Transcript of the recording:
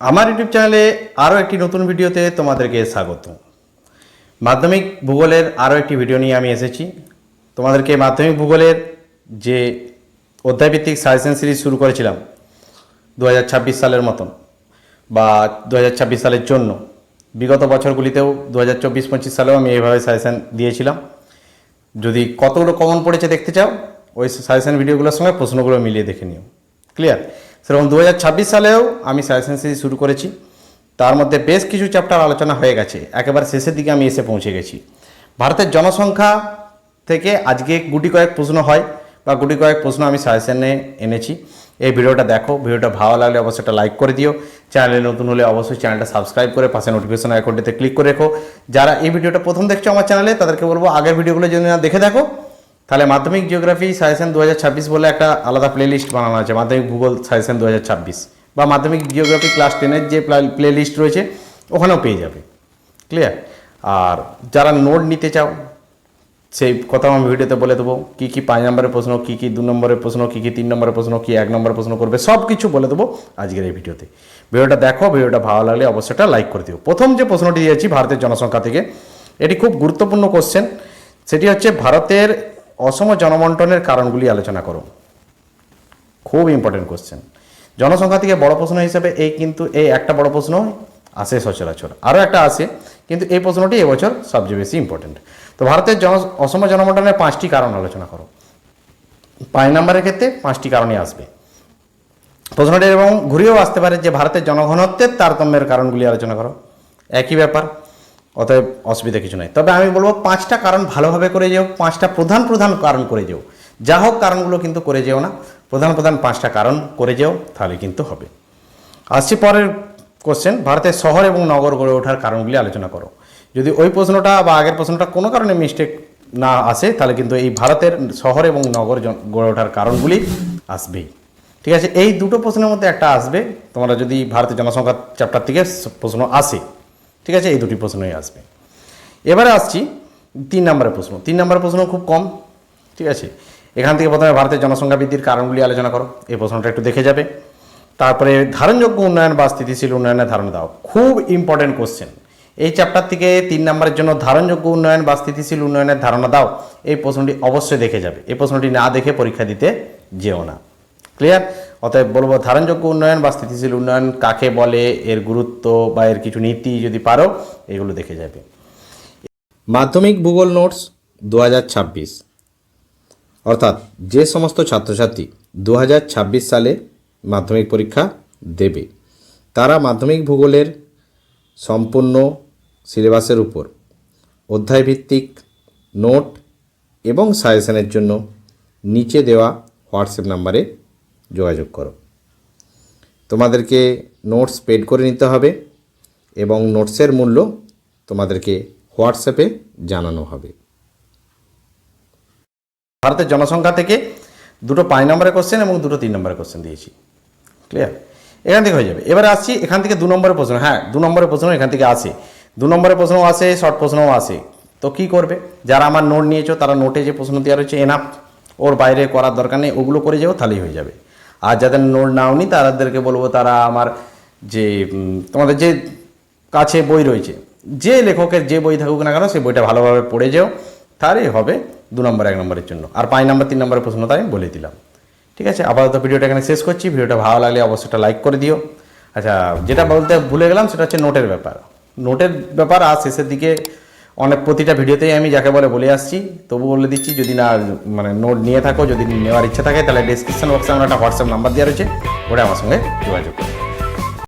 আমার ইউটিউব চ্যানেলে আরও একটি নতুন ভিডিওতে তোমাদেরকে স্বাগত মাধ্যমিক ভূগোলের আরও একটি ভিডিও নিয়ে আমি এসেছি। তোমাদেরকে মাধ্যমিক ভূগোলের যে অধ্যায়ভিত্তিক সাজেশন সিরিজ শুরু করেছিলাম দু হাজার ছাব্বিশ সালের মতন বা দু হাজার ছাব্বিশ সালের জন্য, বিগত বছরগুলিতেও দু হাজার চব্বিশ পঁচিশ সালেও আমি এইভাবে সাজেশন দিয়েছিলাম। যদি কতগুলো কমন পড়েছে দেখতে চাও, ওই সাজেশন ভিডিওগুলোর সঙ্গে প্রশ্নগুলো মিলিয়ে দেখে নিও। ক্লিয়ার সেরকম দু হাজার ছাব্বিশ সালেও আমি সিরিজ শুরু করেছি। তার মধ্যে বেশ কিছু চ্যাপ্টার আলোচনা হয়ে গেছে। একেবারে শেষের দিকে আমি এসে পৌঁছে গেছি। ভারতের জনসংখ্যা থেকে আজকে গুটি কয়েক প্রশ্ন হয়, বা গুটি কয়েক প্রশ্ন আমি সাজেশনে এনেছি। এই ভিডিওটা দেখো, ভিডিওটা ভালো লাগলে অবশ্যই একটা লাইক করে দিও। চ্যানেলে নতুন হলে অবশ্যই চ্যানেলটা সাবস্ক্রাইব করে পাশে নোটিফিকেশন আইকনটিতে ক্লিক করে রেখো। যারা এই ভিডিওটা প্রথম দেখছ আমার চ্যানেলে, তাদেরকে বলব আগের ভিডিওগুলো যদি না দেখে দেখো তাহলে মাধ্যমিক জিওগ্রাফি সাজেশন দু হাজার ছাব্বিশ বলে একটা আলাদা প্লেলিস্ট বানানো আছে, মাধ্যমিক ভূগোল সাজেশন দু হাজার ছাব্বিশ। বা মাধ্যমিক জিওগ্রাফি ক্লাস টেনের যে প্লেলিস্ট রয়েছে, ওখানেও পেয়ে যাবে। ক্লিয়ার আর যারা নোট নিতে চাও, সেই কথা আমি ভিডিওতে বলে দেবো, কী কী পাঁচ নম্বরের প্রশ্ন, কী কী দু নম্বরের প্রশ্ন, কী কী তিন নম্বরের প্রশ্ন, কী এক নম্বরের প্রশ্ন করবে সব কিছু বলে দেবো আজকের এই ভিডিওতে। ভিডিওটা দেখো, ভিডিওটা ভালো লাগলে অবশ্যই একটা লাইক করে দিও। প্রথম যে প্রশ্নটি দিয়েছি, ভারতের জনসংখ্যা থেকে, এটি খুব গুরুত্বপূর্ণ কোশ্চেন সেটি হচ্ছে ভারতের অসম জনবন্টনের কারণগুলি আলোচনা করো খুব ইম্পর্টেন্ট কোশ্চেন জনসংখ্যা থেকে বড় প্রশ্ন হিসেবে এই কিন্তু এই একটা বড় প্রশ্ন আসে সচরাচর। আরও একটা আসে, কিন্তু এই প্রশ্নটি এবছর সবচেয়ে বেশি ইম্পর্টেন্ট তো ভারতের জন, অসম জনবন্টনের পাঁচটি কারণ আলোচনা করো। পাঁচ নম্বরের ক্ষেত্রে পাঁচটি কারণে আসবে। প্রশ্নটি এবং ঘুরেও আসতে পারে যে ভারতের জনঘনত্বের তারতম্যের কারণগুলি আলোচনা করো। একই ব্যাপার অতএব অসুবিধা কিছু নাই। তবে আমি বলব পাঁচটা কারণ ভালোভাবে করে যেও, পাঁচটা প্রধান প্রধান কারণ করে যেও। যা হোক কারণগুলো কিন্তু করে যেও না। প্রধান প্রধান পাঁচটা কারণ করে যেও, তাহলে কিন্তু হবে। আসছি পরের কোশ্চেন ভারতের শহর এবং নগর গড়ে ওঠার কারণগুলি আলোচনা করো। যদি ওই প্রশ্নটা বা আগের প্রশ্নটা কোনো কারণে মিস্টেক না আসে, তাহলে কিন্তু এই ভারতের শহর এবং নগর গড়ে ওঠার কারণগুলি আসবেই। ঠিক আছে? এই দুটো প্রশ্নের মধ্যে একটা আসবে। তোমরা যদি ভারতের জনসংখ্যা চ্যাপ্টার থেকে প্রশ্ন আসে ঠিক আছে? এই দুটি প্রশ্নই আসবে। এবারে আসছি তিন নম্বরের প্রশ্ন। তিন নম্বরের প্রশ্ন খুব কম, ঠিক আছে? এখান থেকে প্রথমে ভারতের জনসংখ্যা বৃদ্ধির কারণগুলি আলোচনা করো। এই প্রশ্নটা একটু দেখে যাবে। তারপরে, ধারণযোগ্য উন্নয়ন বা স্থিতিশীল উন্নয়নের ধারণা দাও। খুব ইম্পর্টেন্ট কোশ্চেন এই চ্যাপ্টার থেকে তিন নম্বরের জন্য ধারণযোগ্য উন্নয়ন বা স্থিতিশীল উন্নয়নের ধারণা দাও। এই প্রশ্নটি অবশ্যই দেখে যাবে। এই প্রশ্নটি না দেখে পরীক্ষা দিতে যেও না। ক্লিয়ার অতএব বলব, ধারণযোগ্য উন্নয়ন বা স্থিতিশীল উন্নয়ন কাকে বলে, এর গুরুত্ব বা এর কিছু নীতি যদি পারো, এগুলো দেখে যাবে। মাধ্যমিক ভূগোল নোটস দু হাজার ছাব্বিশ। অর্থাৎ যে সমস্ত ছাত্রছাত্রী দু হাজার ছাব্বিশ সালে মাধ্যমিক পরীক্ষা দেবে, তারা মাধ্যমিক ভূগোলের সম্পূর্ণ সিলেবাসের উপর অধ্যায়ভিত্তিক নোট এবং সাজেশনের জন্য নিচে দেওয়া হোয়াটসঅ্যাপ নাম্বারে যোগাযোগ করো। তোমাদেরকে নোটস পেড করে নিতে হবে এবং নোটসের মূল্য তোমাদেরকে হোয়াটসঅ্যাপে জানানো হবে। ভারতের জনসংখ্যা থেকে দুটো পাঁচ নম্বরের কোশ্চেন এবং দুটো তিন নম্বরের কোশ্চেন দিয়েছি। ক্লিয়ার এখান থেকে হয়ে যাবে। এবারে আসছি এখান থেকে দু নম্বরের প্রশ্ন। হ্যাঁ দু নম্বরের প্রশ্ন এখান থেকে আসে দু নম্বরের প্রশ্নও আসে শর্ট প্রশ্নও আসে তো কি করবে? যারা আমার নোট নিয়েছো, তারা নোটে যে প্রশ্ন দেওয়া রয়েছে এনাফ ওর বাইরে করার দরকার নেই, ওগুলো করে যাও, তাহলেই হয়ে যাবে। আর যাদের নোট নাওনি, তাদেরকে বলব তারা আমার যে তোমাদের যে কাছে বই রয়েছে, যে লেখকের যে বই থাকুক না কেন সেই বইটা ভালোভাবে পড়ে যেও। তারই হবে দু নম্বর, এক নম্বরের জন্য। আর পাঁচ নম্বর, তিন নম্বরের প্রশ্নটা আমি বলে দিলাম। ঠিক আছে? আপাতত ভিডিওটা এখানে শেষ করছি। ভিডিওটা ভালো লাগলে অবশ্যই একটা লাইক করে দিও। আচ্ছা যেটা বলতে ভুলে গেলাম, সেটা হচ্ছে নোটের ব্যাপার। নোটের ব্যাপার আর শেষের দিকে অনেক প্রতিটা ভিডিওতেই আমি যাকে বলে বলে আসছি, তবু বলে দিচ্ছি, যদি না মানে নোট নিয়ে থাকো, যদি নেওয়ার ইচ্ছা থাকে, তাহলে ডিসক্রিপশন বক্সে আমার একটা হোয়াটসঅ্যাপ নাম্বার দেওয়া রয়েছে, ওটা আমার সঙ্গে যোগাযোগ করো।